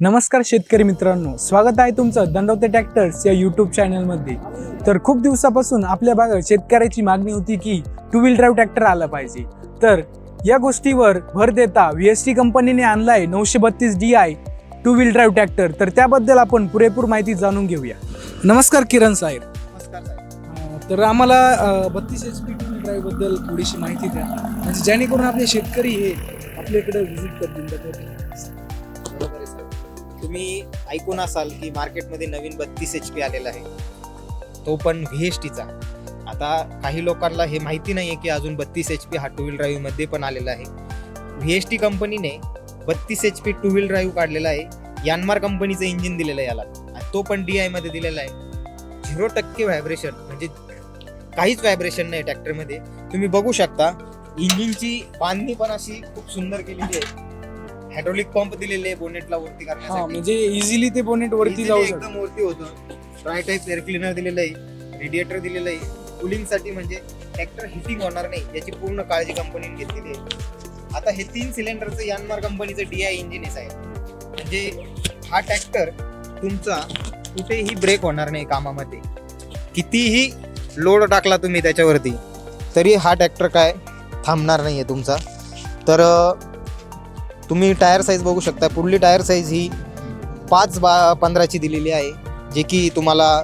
नमस्कार शेतकरी मित्रांनो स्वागत आहे तुमचं दंडवते ट्रॅक्टर्स या यूट्यूब चॅनलमध्ये तर खूप दिवसापासून आपल्या भागात शेतकऱ्याची मागणी होती की टू व्हील ड्राईव्ह ट्रॅक्टर आला पाहिजे. तर या गोष्टीवर भर देता व्ही एस टी कंपनीने आणलाय नऊशे बत्तीस D I two wheel drive tractor तर त्याबद्दल आपण पुरेपूर माहिती जाणून घेऊया. नमस्कार किरण साहेब. नमस्कार तर आम्हाला बत्तीस एच पी टू व्हील ड्राईव्हबद्दल थोडीशी माहिती द्या. म्हणजे जेणेकरून आपले शेतकरी हे आपल्याकडे व्हिजिट करतील. तुम्ही ऐकून असाल की मार्केटमध्ये नवीन बत्तीस एच पी आलेला आहे. तो पण व्ही एस टीचा आता काही लोकांना हे माहिती नाही आहे की अजून बत्तीस एच पी हा टू व्हील ड्राईव्हमध्ये पण आलेला आहे. व्ही एस टी कंपनीने बत्तीस H P two wheel drive काढलेला आहे. यानमार कंपनीचं इंजिन दिलेलं आहे याला. आणि तो पण डी आयमध्ये दिलेला आहे. झिरो टक्के व्हायब्रेशन म्हणजे काहीच व्हायब्रेशन नाही ट्रॅक्टरमध्ये तुम्ही बघू शकता इंजिनची बांधणी पण अशी खूप सुंदर केलेली आहे. हायड्रोलिक पंप दिलेले आहे बोनेटला वरती हा करण्यासाठी. म्हणजे इझिली ते बोनेट वरती Easily जाऊ शकतो. एकदम वरती होतं. ड्राय टाईप एअर क्लिनर दिलेलं आहे. रेडिएटर दिलेलं आहे. कूलिंगसाठी म्हणजे ट्रॅक्टर हिटिंग होणार नाही याची पूर्ण काळजी कंपनीने घेतलेली आहे. आता हे तीन सिलेंडरचं यानमार कंपनीचं डी आय इंजिन आहे म्हणजे हा ट्रॅक्टर तुमचा कुठेही ब्रेक होणार नाही कामामध्ये. कितीही लोड टाकला तुम्ही त्याच्यावरती तरी हा ट्रॅक्टर काय थांबणार नाही आहे तुमचा. तर अं, तुम्ही टायर साईज बघू शकता. पुढली टायर साईज ही पाच बा पंधराची दिलेली आहे जे की तुम्हाला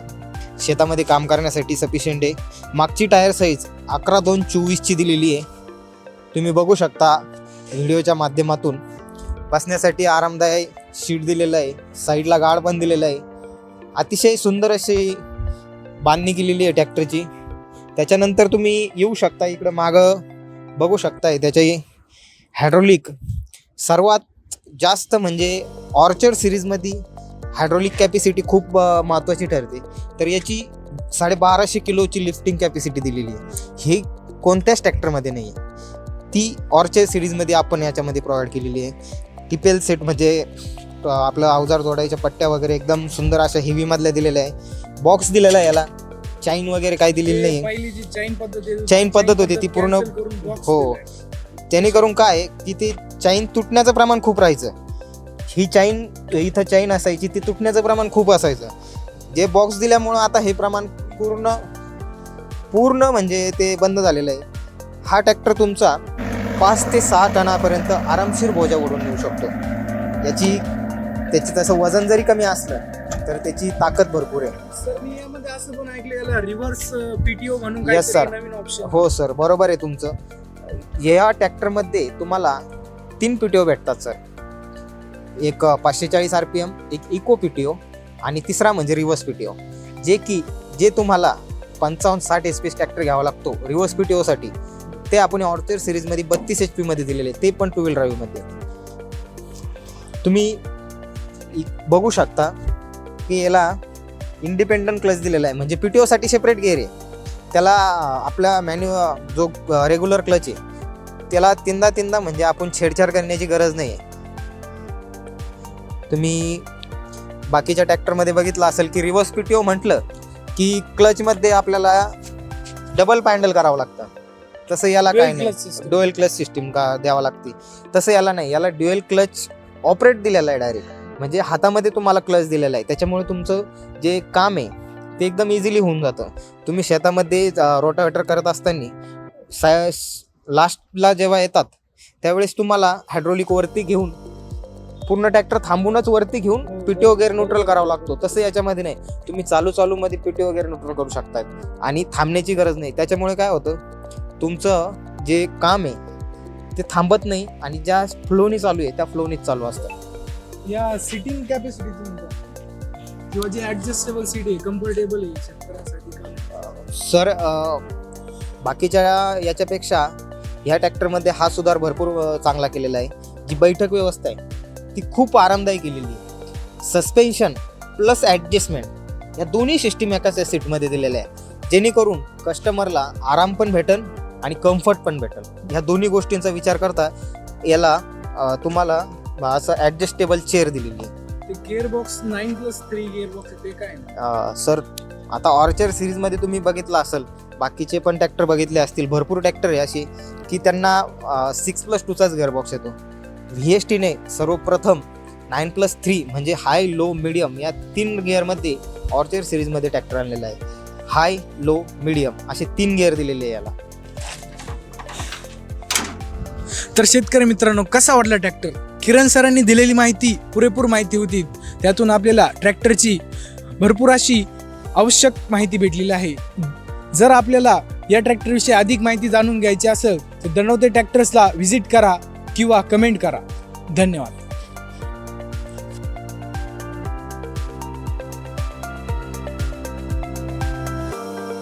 शेतामध्ये काम करण्यासाठी सफिशियंट आहे. मागची टायर साईज अकरा दोन चोवीसची दिलेली आहे. तुम्ही बघू शकता व्हिडिओच्या माध्यमातून. बसण्यासाठी आरामदायक शीट दिलेलं आहे साईडला गाड पण दिलेलं आहे. अतिशय सुंदर अशी बांधणी केलेली आहे ट्रॅक्टरची त्याच्यानंतर तुम्ही येऊ शकता इकडं मागं. बघू शकताय त्याची हायड्रोलिक सर्वात जास्त म्हणजे ऑर्चर्ड सिरीजमध्ये हायड्रोलिक कॅपॅसिटी खूप महत्त्वाची ठरते. तर याची साडेबाराशे किलोची लिफ्टिंग कॅपॅसिटी दिलेली आहे. ही कोणत्याच ट्रॅक्टरमध्ये नाही आहे. ती ऑर्चर्ड सिरीजमध्ये आपण याच्यामध्ये प्रोव्हाइड केलेली आहे. टिपेल सेट म्हणजे आपलं अवजार जोडायच्या पट्ट्या वगैरे एकदम सुंदर अशा हेवीमधल्या दिलेल्या आहे. बॉक्स दिलेला आहे याला. चाईन वगैरे काही दिलेली नाही चैन पद्धत होती ती पूर्ण- हो. जेणेकरून काय की ते चाईन तुटण्याचं प्रमाण खूप राहायचं. ही चाईन इथं चाईन असायची ती तुटण्याचं प्रमाण खूप असायचं. जे बॉक्स दिल्यामुळं आता हे प्रमाण पूर्ण पूर्ण म्हणजे ते बंद झालेलं आहे. हा ट्रॅक्टर तुमचा पाच ते सहा टनापर्यंत आरामशीर बोजा ओढून नेऊ शकतो. याची त्याची तसं वजन जरी कमी असलं तर त्याची ताकद भरपूर आहे. रिव्हर्स पीटीओ म्हणून हो सर बरोबर आहे तुमचं. ह्या ट्रॅक्टरमध्ये तुम्हाला तीन पी टी ओ भेटतात सर. एक पाचशे चाळीस आर पी एम एक इको पी टी ओ आणि तिसरा म्हणजे रिव्हर्स पी टी ओ जे की जे तुम्हाला पंचावन्न साठ एच पी ट्रॅक्टर घ्यावा लागतो रिव्हर्स पी टी ओसाठी ते आपण ऑर्चर सिरीजमध्ये बत्तीस एच पीमध्ये दिलेले ते पण टू व्हील ड्राईव्हमध्ये. तुम्ही बघू शकता की याला इंडिपेंडंट क्लच दिलेला आहे म्हणजे पी टी ओसाठी सेपरेट गेअर आहे त्याला आपला मॅन्यु जो रेग्युलर क्लच आहे त्याला तीनदा तीनदा म्हणजे आपण छेडछाड करण्याची गरज नाही आहे तुम्ही बाकीच्या ट्रॅक्टरमध्ये बघितलं असेल की रिव्हर्स पी टी ओ म्हटलं की क्लचमध्ये आपल्याला डबल पॅन्डल करावं लागतं. तसं याला काय नाही. ड्युएल क्लच सिस्टीम का द्यावं लागते. तसं याला नाही. याला ड्युएल क्लच ऑपरेट दिलेला आहे डायरेक्ट म्हणजे हातामध्ये तुम्हाला क्लच दिलेला आहे. त्याच्यामुळे तुमचं जे काम आहे ते एकदम इझिली होऊन जातं. तुम्ही शेतामध्ये रोटावेटर करत असताना सा लास्टला जेव्हा येतात त्यावेळेस तुम्हाला हायड्रोलिक वरती घेऊन पूर्ण ट्रॅक्टर थांबूनच वरती घेऊन पिटी वगैरे न्यूट्रल करावा लागतो. तसं याच्यामध्ये नाही. तुम्ही चालू चालू मध्ये पीटी वगैरे न्यूट्रल करू शकतात आणि थांबण्याची गरज नाही. त्याच्यामुळे काय होतं तुमचं जे काम आहे ते थांबत नाही आणि ज्या फ्लोनी चालू आहे त्या फ्लोनीच चालू असतं. या सिटिंग कॅपॅसिटी किंवा जे ॲडजस्टेबल सीट आहे कम्फर्टेबल आहे शेतकऱ्यांसाठी सर बाकीच्या याच्यापेक्षा ह्या ट्रॅक्टरमध्ये हा सुधार भरपूर चांगला केलेला आहे. जी बैठक व्यवस्था आहे ती खूप आरामदायी केलेली आहे. सस्पेन्शन प्लस ॲडजस्टमेंट या दोन्ही सिस्टीम एकाच सीटमध्ये दिलेल्या आहे जेणेकरून कस्टमरला आराम पण भेटन आणि कम्फर्ट पण भेटल ह्या दोन्ही गोष्टींचा विचार करता याला तुम्हाला असं ॲडजस्टेबल चेअर दिलेली आहे. ते gear box nine plus three gear box ते काय अ, सर आता ऑर्चर सिरीजमध्ये तुम्ही बघितलं असेल बाकीचे पण ट्रॅक्टर बघितले असतील भरपूर ट्रॅक्टर आहे असे की त्यांना सिक्स प्लस टूचाच गिअरबॉक्स येतो. व्ही एस टीने सर्वप्रथम नाईन प्लस थ्री म्हणजे हाय लो मिडियम या तीन गिअरमध्ये ऑर्चर सिरीजमध्ये ट्रॅक्टर आणलेला आहे. हाय लो मिडियम असे तीन गिअर दिलेले आहे याला. तर शेतकरी मित्रांनो कसा वाटला ट्रॅक्टर किरण सरांनी दिलेली माहिती पुरेपूर माहिती होती. त्यातून आपल्याला ट्रॅक्टरची भरपूर अशी आवश्यक माहिती भेटलेली आहे. जर आपल्याला या ट्रॅक्टरविषयी अधिक माहिती जाणून घ्यायची असेल तर दणवते ट्रॅक्टर्सला व्हिजिट करा किंवा कमेंट करा. धन्यवाद.